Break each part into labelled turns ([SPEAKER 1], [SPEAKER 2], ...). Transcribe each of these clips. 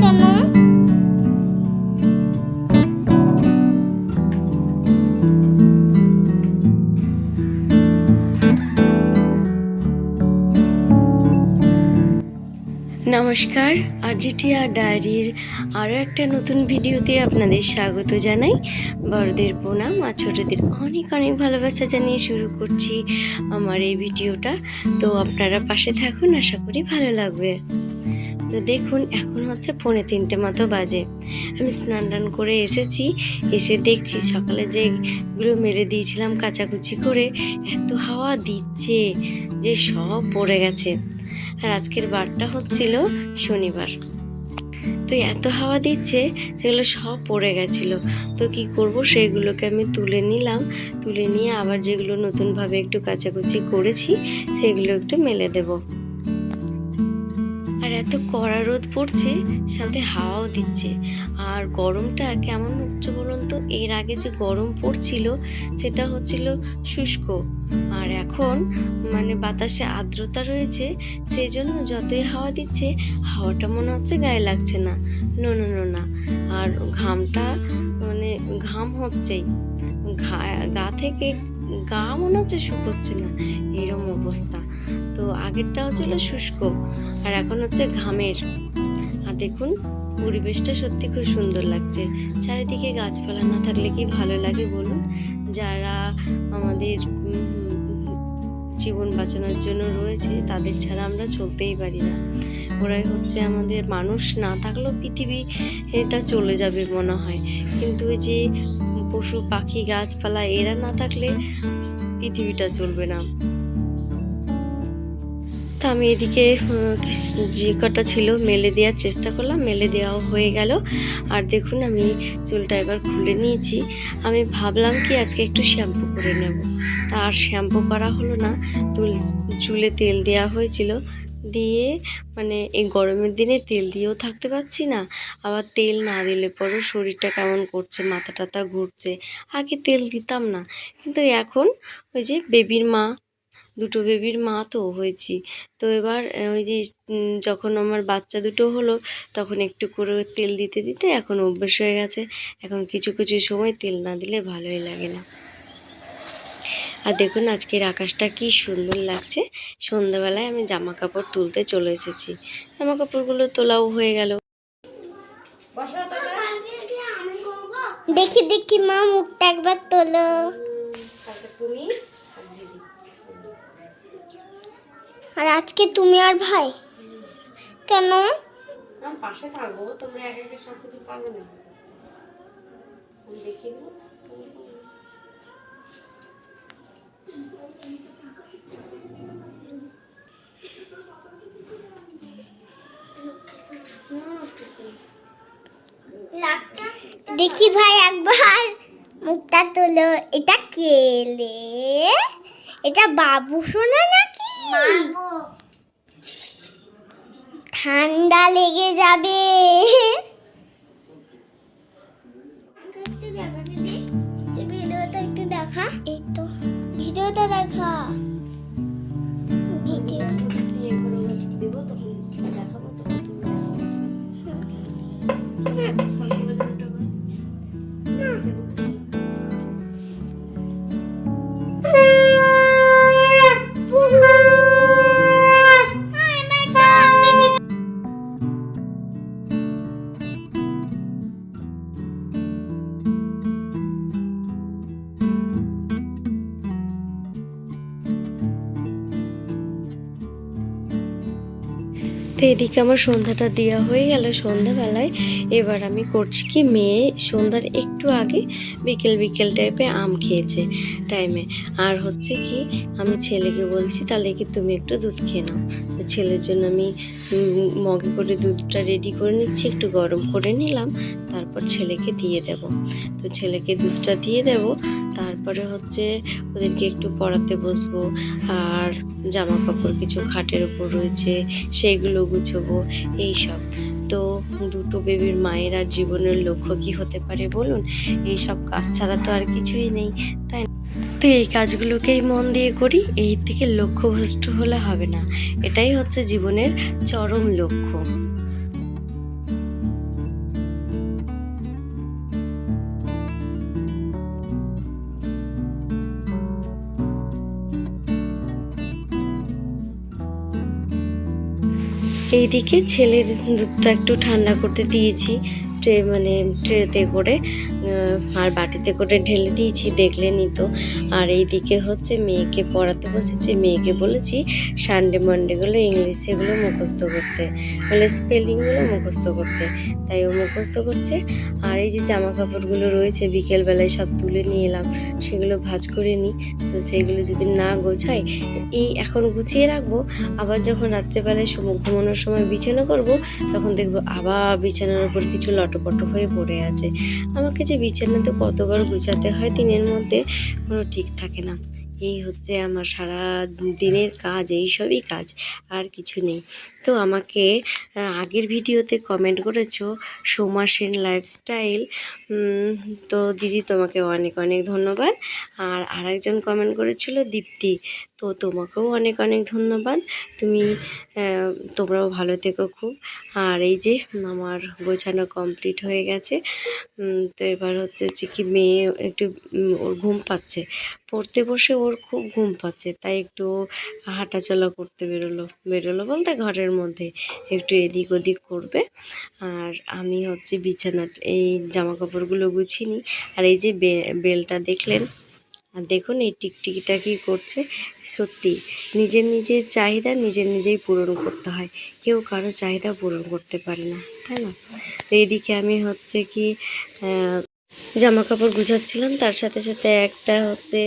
[SPEAKER 1] কেন?
[SPEAKER 2] নমস্কার আরজিটিআর ডায়েরির আরও একটা নতুন ভিডিওতে আপনাদের স্বাগত জানাই। বড়দের প্রণাম আর ছোটদের অনেক অনেক ভালোবাসা জানিয়ে শুরু করছি আমার এই ভিডিওটা। তো আপনারা পাশে থাকুন আশা করি ভালো লাগবে। তো দেখুন, এখন হচ্ছে পৌনে তিনটে মতো বাজে। আমি স্নান টান করে এসেছি, এসে দেখছি সকালে যেগুলো মেরে দিয়েছিলাম কাচাকুচি করে, এত হাওয়া দিচ্ছে যে সব পড়ে গেছে। আর আজকের বারটা হচ্ছিল শনিবার। তো এত হাওয়া দিচ্ছে সেগুলো সব পড়ে গেছিল। তো কি করব, সেগুলোকে আমি তুলে নিলাম। তুলে নিয়ে আবার যেগুলো নতুনভাবে একটু কাচাকুচি করেছি, সেগুলো একটু মেলে দেব। এত কড়া রোদ পড়ছে, সাথে হাওয়াও দিচ্ছে। আর গরমটা কেমন হচ্ছে বলুন তো? এর আগে যে গরম পড়ছিল, সেটা হচ্ছিল শুষ্ক। আর এখন মানে বাতাসে আর্দ্রতা রয়েছে, সেই জন্য যতই হাওয়া দিচ্ছে, হাওয়াটা মনে হচ্ছে গায়ে লাগছে না। নো নো নো না। আর ঘামটা মানে ঘাম হচ্ছেই। ঘা- গা থেকে গা মনে হচ্ছে শুকোচ্ছে না এরকম অবস্থা। তো আগেরটা হচ্ছিল শুষ্ক, আর এখন হচ্ছে ঘামের। আর দেখুন, পরিবেশটা সত্যি খুব সুন্দর লাগছে। চারিদিকে গাছপালা না থাকলে কি ভালো লাগে বলুন? যারা আমাদের জীবন বাঁচানোর জন্য রয়েছে, তাদের ছাড়া আমরা চলতেই পারি না। ওরাই হচ্ছে আমাদের মানুষ, না থাকলেও পৃথিবী এটা চলে যাবে মনে হয়। কিন্তু ওই যে পশু, পাখি, গাছপালা, এরা না থাকলে পৃথিবীটা চলবে না। তা আমি এদিকে যে কটা ছিল, মেলে দেওয়ার চেষ্টা করলাম, মেলে দেওয়াও হয়ে গেল। আর দেখুন, আমি চুলটা এবার খুলে নিয়েছি। আমি ভাবলাম কি, আজকে একটু শ্যাম্পু করে নেব। তা আর শ্যাম্পু করা হলো না চুল চুলে তেল দেওয়া হয়েছিল। দিয়ে মানে এই গরমের দিনে তেল দিয়েও থাকতে পারছি না। আবার তেল না দিলে পরেও শরীরটা কেমন করছে মাথা টাথা ঘুরছে। আগে তেল দিতাম না। কিন্তু এখন ওই যে বেবির মা, দুটো বেবির মা তো হয়েছি। তো এবার ওই যে যখন আমার বাচ্চা দুটো হলো, তখন একটু করে তেল দিতে দিতে এখন অভ্যেস হয়ে গেছে। এখন কিছু কিছু সময় তেল না দিলে ভালোই লাগে না। আর দেখুন আজকের আকাশটা কি সুন্দর লাগছে। সন্ধ্যাবেলায় আমি জামা কাপড় তুলতে চলে এসেছি। জামা কাপড়গুলো তোলাও হয়ে গেল।
[SPEAKER 1] দেখি দেখি মা মুখটা একবার তোলো।
[SPEAKER 2] তুমি
[SPEAKER 1] আর আজকে তুমি আর ভাই? কেন?
[SPEAKER 2] পাশে থাকব তোমরা একা একা সব কিছু পাবে না। দেখি
[SPEAKER 1] দেখি ভাই একবার। মুখটা তোলো। এটা কেলে এটা বাবু সোনা নাকি? ঠান্ডা লেগে যাবে। ভিডিওটা একটু দেখা এই তো ভিডিওটা দেখা ভিডিও
[SPEAKER 2] দেখাবো তো এদিকে আমার সন্ধ্যাটা দেওয়া হয়ে গেল সন্ধ্যাবেলায়। এবার আমি করছি কি, মেয়ে সন্ধ্যার একটু আগে বিকেল বিকেল টাইপে আম খেয়েছে টাইমে আর হচ্ছে কি, আমি ছেলেকে বলছি, তাহলে কি তুমি একটু দুধ খেয়ে নাও? তো ছেলের জন্য আমি মগে করে দুধটা রেডি করে নিচ্ছি, একটু গরম করে নিলাম, তারপর ছেলেকে দিয়ে দেব। তো ছেলেকে দুধটা দিয়ে দেব তারপরে হচ্ছে ওদেরকে একটু পড়াতে বসবো, আর জামা কাপড় কিছু খাটের উপর রয়েছে, সেইগুলো গুছোবো, এইসব। তো দুটো বেবির মায়ের আর জীবনের লক্ষ্য কি হতে পারে বলুন? এই সব কাজ ছাড়া তো আর কিছুই নেই, তাই তো এই কাজগুলোকেই মন দিয়ে করি, এই থেকে লক্ষ্যভ্রষ্ট হলে হবে না। এটাই হচ্ছে জীবনের চরম লক্ষ্য। এইদিকে ছেলের দুধটা একটু ঠান্ডা করতে দিয়েছি। ট্রে মানে ট্রেতে করে আর বাটিতে করে ঢেলে দিয়েছি দেখলেনি তো। আর এই দিকে হচ্ছে মেয়েকে পড়াতে বসেছি, মেয়েকে বলেছি সানডে মানডেগুলো ইংলিশ এগুলো মুখস্থ করতে মানে স্পেলিংগুলো মুখস্থ করতে। তাই ও মুখস্থ করছে, আর এই যে জামা কাপড়গুলো রয়েছে বিকেলবেলায় সব তুলে নিয়ে এলাম, সেগুলো ভাঁজ করে নিই তো সেগুলো যদি না গোছাই, এই এখন গুছিয়ে রাখব, আবার যখন রাত্রেবেলায় ঘুমানোর সময় বিছানা করব, তখন দেখব আবার বিছানার উপর কিছু লটপট হয়ে পড়ে আছে। আমাকে যে বিছানাতে কতবার গুছাতে হয় দিনের মধ্যে কোনো ঠিক থাকে না। এই হচ্ছে আমার সারা দিনের কাজ এইসবই কাজ, আর কিছু নেই। তো আমাকে আগের ভিডিওতে কমেন্ট করেছ, সোমা সেন লাইফস্টাইল তো দিদি তোমাকে অনেক অনেক ধন্যবাদ। আর আরেকজন কমেন্ট করেছিল দীপ্তি, তো তোমাকেও অনেক অনেক ধন্যবাদ। তুমি তোমরাও ভালো থেকো খুব। আর এই যে আমার গোছানো কমপ্লিট হয়ে গেছে। তো এবার হচ্ছে যে কি মেয়ে একটু ওর ঘুম পাচ্ছে। পড়তে বসে ওর খুব ঘুম পাচ্ছে, তাই একটু হাঁটাচলা করতে বেরোলো। বেরোলো বলতে ঘরের মধ্যে একটু এদিক ওদিক করবে। আর আমি হচ্ছে বিছানা এই জামা কাপড়গুলো গুছিয়ে নিই। আর এই যে বেলটা দেখলেন? আর দেখুন এই টিকটিকিটা কি করছে? সত্যি, নিজের নিজের চাহিদা নিজের নিজেই পূরণ করতে হয়। কেউ কারও চাহিদা পূরণ করতে পারে না, তাই না? তো এইদিকে আমি হচ্ছে কি জামা কাপড় গুছাচ্ছিলাম। তার সাথে সাথে একটা হচ্ছে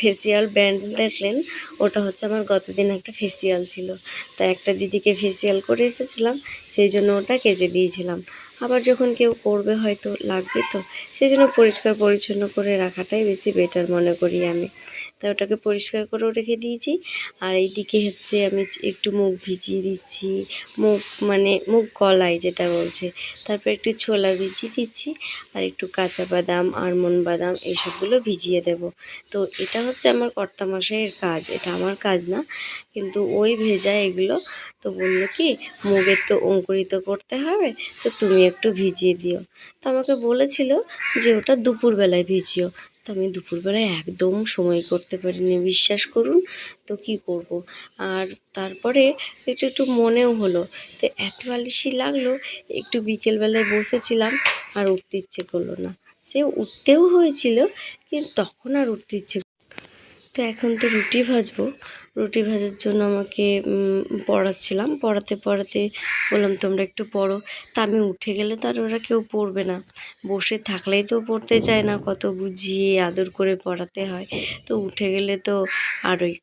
[SPEAKER 2] ফেসিয়াল ব্যান্ড দেখলেন, ওটা হচ্ছে আমার গতদিন একটা ফেসিয়াল ছিল। তা একটা দিদিকে ফেসিয়াল করে এসেছিলাম, সেই জন্য ওটা কেজে দিয়েছিলাম। আবার যখন কেউ করবে হয়তো লাগবে তো, সেই জন্য পরিষ্কার পরিচ্ছন্ন করে রাখাটাই বেশি বেটার মনে করি আমি। তাই ওটাকে পরিষ্কার করেও রেখে দিয়েছি। আর এইদিকে হচ্ছে আমি একটু মুখ ভিজিয়ে দিচ্ছি। মুখ মানে মুখ গলায় যেটা বলছে। তারপর একটু ছোলা ভিজিয়ে দিচ্ছি আর একটু কাঁচা বাদাম আলমন্ড বাদাম এইসবগুলো ভিজিয়ে দেব। তো এটা হচ্ছে আমার কর্তামশাইয়ের কাজ। এটা আমার কাজ না, কিন্তু ওই ভেজা এগুলো তো বলল কি, মুগের তো অঙ্কুরিত করতে হবে, তো তুমি একটু ভিজিয়ে দিও। তো আমাকে বলেছিল যে ওটা দুপুরবেলায় ভিজিও। তো আমি দুপুরবেলায় একদম সময় করতে পারিনি, বিশ্বাস করুন। তো কি করব? আর তারপরে একটু একটু মনেও হলো। তো এত আলিসি লাগল, একটু বিকেলবেলায় বসেছিলাম আর উঠতে ইচ্ছে করল না। সে উঠতেও হয়েছিল, কিন্তু তখন আর উঠতে ইচ্ছে তো এখন তো রুটি ভাজবো। রুটি ভাজার জন্য আমাকে পড়াচ্ছিলাম। পড়াতে পড়াতে বললাম, তোমরা একটু পড়ো। তা আমি উঠে গেলে তো আর ওরা কেউ পড়বে না। বসে থাকলেই তো পড়তে চায় না, কত বুঝিয়ে আদর করে পড়াতে হয়। তো উঠে গেলে তো আরোই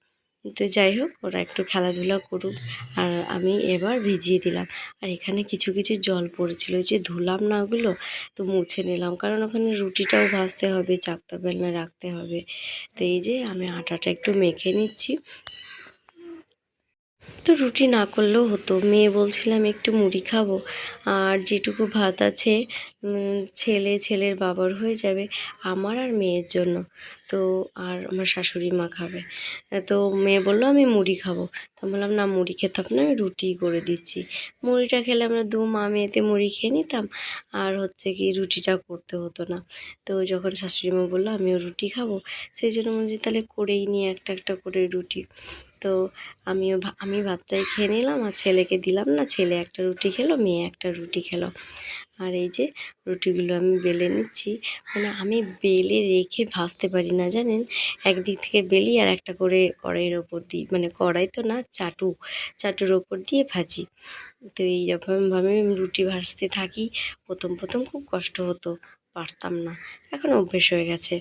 [SPEAKER 2] তো যাই হোক, ওরা একটু খেলাধুলা করুক। আর আমি এবার ভিজিয়ে দিলাম। আর এখানে কিছু কিছু জল পড়েছিল। যে ধুলাম না ওগুলো, তো মুছে নিলাম। কারণ ওখানে রুটিটাও ভাজতে হবে চাকতা বেলনা রাখতে হবে। তো এই যে আমি আটাটা একটু মেখে নিচ্ছি। তো রুটি না করলেও হতো। মেয়ে বলছিলাম, একটু মুড়ি খাব। আর যেটুকু ভাত আছে ছেলে, ছেলের বাবার হয়ে যাবে আমার আর মেয়ের জন্য। তো আর আমার শাশুড়ি মা খাবে। তো মেয়ে বলল, আমি মুড়ি খাব। তো বললাম, না, মুড়ি খেতে হবে না, আমি রুটি করে দিচ্ছি। মুড়িটা খেলে আমরা দু মা মেয়েতে মুড়ি খেয়ে নিতাম। আর হচ্ছে কি, রুটিটা করতে হতো না। তো যখন শাশুড়ি মা বলল, আমিও রুটি খাব। সেই জন্য বলছি, তাহলে করেই নিই একটা একটা করে রুটি। তো আমিও আমি ভাতটাই খেয়ে নিলাম আর ছেলেকে দিলাম না, ছেলে একটা রুটি খেলো, মেয়ে একটা রুটি খেলো। আর এই যে রুটিগুলো আমি বেলে নিচ্ছি মানে আমি বেলে রেখে ভাজতে পারি না জানেন? একদিক থেকে বেলি আর একটা করে কড়াইয়ের ওপর দিই মানে কড়াই তো না, চাটু, চাটুর ওপর দিয়ে ভাজি। তো এইরকমভাবে আমি রুটি ভাজতে থাকি, প্রথম প্রথম খুব কষ্ট হতো, পারতাম না, এখন অভ্যেস হয়ে গেছে।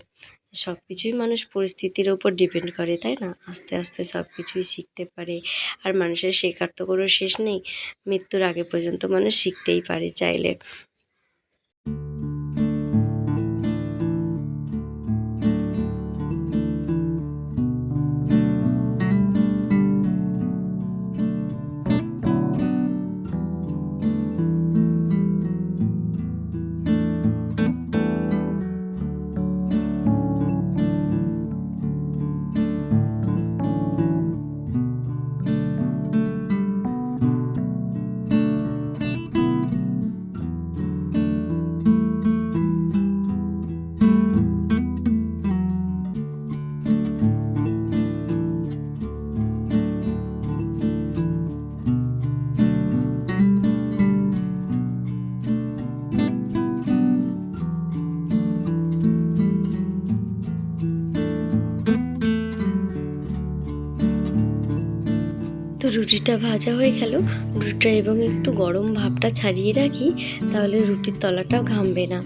[SPEAKER 2] সব কিছুই মানুষ পরিস্থিতির ওপর ডিপেন্ড করে, তাই না? আস্তে আস্তে সব কিছুই শিখতে পারে। আর মানুষের শেখার তো কোনো শেষ নেই। মৃত্যুর আগে পর্যন্ত মানুষ শিখতেই পারে চাইলে। রুটিটা ভাজা হয়ে গেল। রুটিটা এবং একটু গরম ভাবটা ছাড়িয়ে রাখি, তাহলে রুটির তলাটাও ঘামবে না।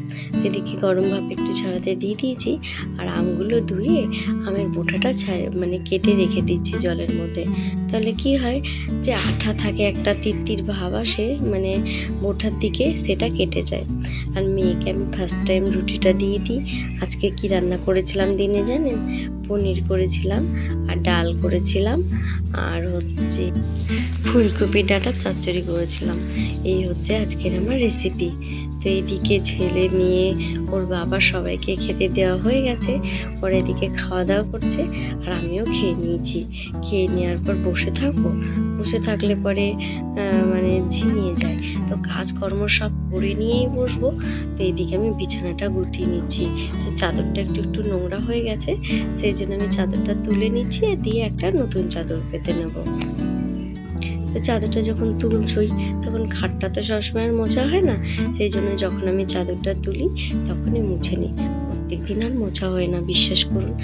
[SPEAKER 2] এদিকে গরম ভাব একটু ছড়াতে দিয়ে দিয়েছি, আর আমগুলো ধুয়ে আমের বোঁটাটা ছাড়ে মানে কেটে রেখে দিচ্ছি জলের মধ্যে। তাহলে কি হয় যে আঠা থাকে, একটা তিত্তির ভাব আসে মানে বোঁটার দিকে সেটা কেটে যায়। আর মেয়েকে আমি ফার্স্ট টাইম রুটিটা দিয়ে দিই। আজকে কি রান্না করেছিলাম দিনে জানেন? পনির করেছিলাম, আর ডাল করেছিলাম, আর হচ্ছে ফুলকপি ডাটা চচ্চড়ি করেছিলাম। এই হচ্ছে আজকের আমার রেসিপি তো এইদিকে ছেলে মেয়ে, ওর বাবা সবাইকে খেতে দেওয়া হয়ে গেছে। ওরা এদিকে খাওয়া দাওয়া করছে আর আমিও খেয়ে নিয়েছি। খেয়ে নেওয়ার পর বসে থাকব। বসে থাকলে পরে মানে ঝিমিয়ে যায়। তো কাজকর্ম সব করে নিয়েই বসবো। তো এইদিকে আমি বিছানাটা গুটিয়ে নিচ্ছি। তো চাদরটা একটু একটু নোংরা হয়ে গেছে। সেই জন্য আমি চাদরটা তুলে নিচ্ছি আর দিয়ে একটা নতুন চাদর পেতে নেব। তো চাদরটা যখন তুলছই, তখন খাটটা তো সবসময় মোছা হয় না। সেই জন্য যখন আমি চাদরটা তুলি, তখনই মুছে নিই। প্রত্যেক দিন আর মোছা হয় না, বিশ্বাস করুন।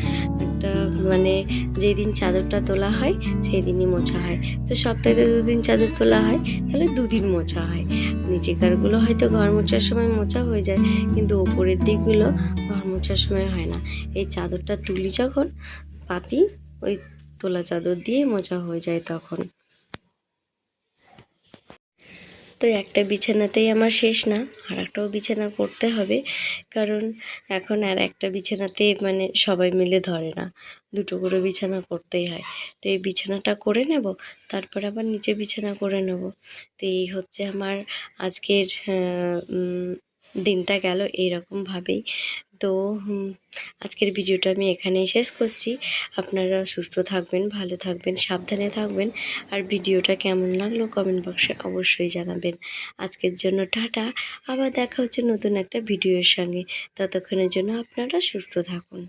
[SPEAKER 2] একটা মানে যেই দিন চাদরটা তোলা হয় সেই দিনই মোছা হয়। তো সপ্তাহে দুদিন চাদর তোলা হয়, তাহলে দুদিন মোছা হয়। নিচেকারগুলো হয়তো ঘর মোছার সময় মোছা হয়ে যায়, কিন্তু ওপরের দিকগুলো ঘর মোছার সময় হয় না। এই চাদরটা তুলি যখন, পাতি ওই তোলা চাদর দিয়ে মোছা হয়ে যায় তখন। তো একটা বিছানাতেই আমার শেষ না আর একটাও বিছানা করতে হবে। কারণ এখন আর একটা বিছানাতে মানে সবাই মিলে ধরে না, দুটো করে বিছানা করতেই হয়। তো এই বিছানাটা করে নেব, তারপর আবার নিচে বিছানা করে নেব। তো এই হচ্ছে আমার আজকের দিনটা গেল এইরকমভাবেই। তো আজকের ভিডিওটা আমি এখানেই শেষ করছি। আপনারা সুস্থ থাকবেন, ভালো থাকবেন, সাবধানে থাকবেন। আর ভিডিওটা কেমন লাগল কমেন্ট বক্সে অবশ্যই জানাবেন। আজকের জন্য টাটা, আবার দেখা হচ্ছে নতুন একটা ভিডিওর সঙ্গে। ততক্ষণের জন্য আপনারা সুস্থ থাকুন।